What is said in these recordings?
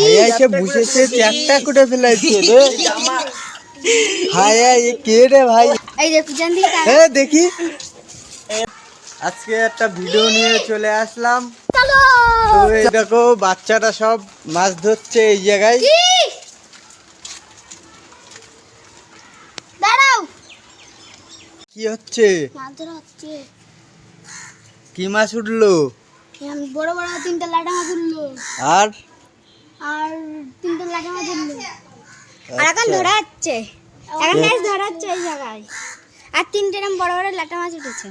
হায়া এসে বসেছে চ্যাকটা করে ফেলাইছে রে। হায়া এ কে রে ভাই? এই যে পিছন দিকে। হ্যাঁ দেখি। আজকে একটা ভিডিও নিয়ে চলে আসলাম। চলো। তো এই দেখো বাচ্চারা সব মাছ ধরছে এই জায়গায়। কি? হচ্ছে? মাছ কি মাছ উঠল? বড় বড় তিনটা লাটা মাছ উঠল। আর? আর তিনটা লাটা মাছ উঠল আর এখন আচ্ছা। ধরা হচ্ছে এখন মাছ ধরা হচ্ছে এই জায়গায়। আর তিনটে এরম বড় বড় লাটা মাছ উঠেছে।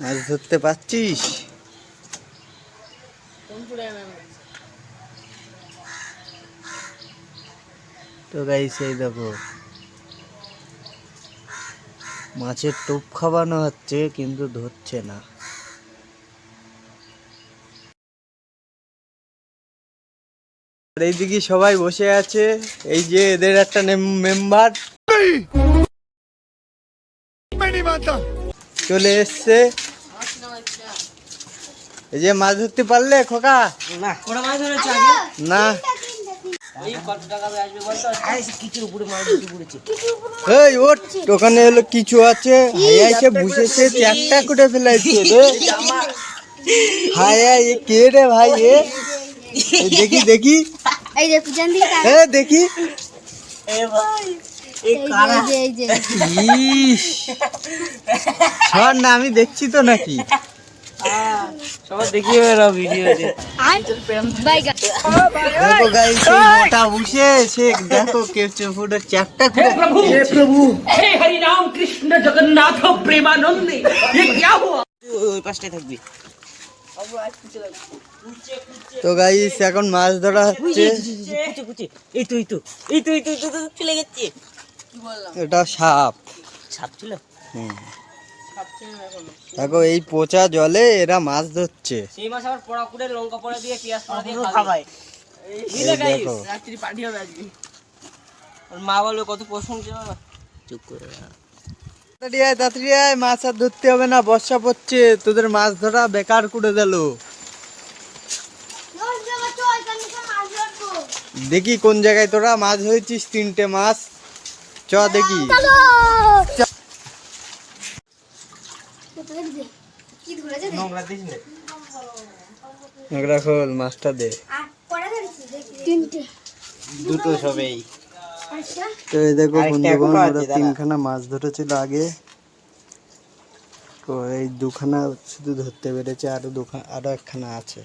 মাছ ধরতে পারছিস? তো গাই সেই দেখো। মাছের টোপ খাওয়ানো হচ্ছে কিন্তু ধরছে না। আর এইদিকে সবাই বসে আছে। এই যে এদের একটা মেম্বার চলে এসছে। এই যে মাছ ধরতে পারলে খোকা? না। ওরা মাছ এই কত টাকা আসবে বলতো? আইসি কিছু উপরে মাছ দিতে পড়েছে। এই ওর ওখানে হলো কিছু আছে। হায়া চ্যাকটা করে ফেলাইছে রে। কে রে ভাই এ? দেখি দেখি। এই দেখো জান দিকে এ দেখি। এ ভাই না আমি দেখছি তো নাকি। হ্যাঁ, দেখি ভিডিও সে দেখো চ্যাপটা জগন্নাথ থাকবি। তো গাইস এখন মাছ ধরা হচ্ছে। কুচে কুচে এই তো এই তো এই তো এই তো এই তো, এই তো, চলে গেছে। এটা সাপ। সাপ ছিল? হুম। দেখো এই পচা জলে এরা মাছ ধরছে। সেই মাছ আবার পড়া করে লঙ্কা পড়া দিয়ে পেঁয়াজ পড়া দিয়ে খাবাই। এই দেখো। রাত্রি পার্টি হবে আজকে। ওর মা বলবে কত প্রশংসা চুপ করে তাড়াতাড়ি আয় তাড়াতাড়ি আয় মাছ আর ধরতে হবে না বর্ষা পড়ছে তোদের মাছ ধরা বেকার করে দিল দেখি কোন জায়গায় তোরা মাছ হয়েছিস তিনটে মাছ। চ দেখি। নোংরা খোল মাছটা দে। আর কটা ধরেছে দেখি। তিনটে। দুটো সবেই। আচ্ছা। তো এই দেখো বন্ধুগণ ওরা তিনখানা মাছ ধরেছিল আগে। তো এই দুখানা শুধু ধরতে পেরেছে আরও দুখানা আরও একখানা আছে।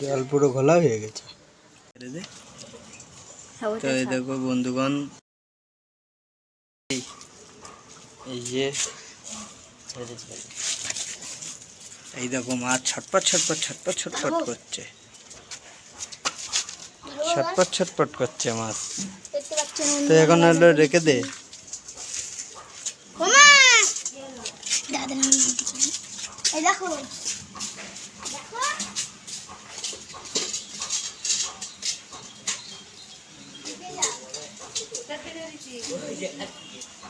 জল পুরো ঘোলা হয়ে গেছে। তো এই দেখো বন্ধুগণ এই- যে এই দেখো মাছ ছটপট ছটপট ছটপট ছটপট করছে। ছটপট ছটপট করছে মাছ। তো এখন হলো রেখে দে। ওমা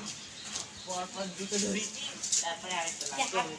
দাদা নাম এই দেখো দেখো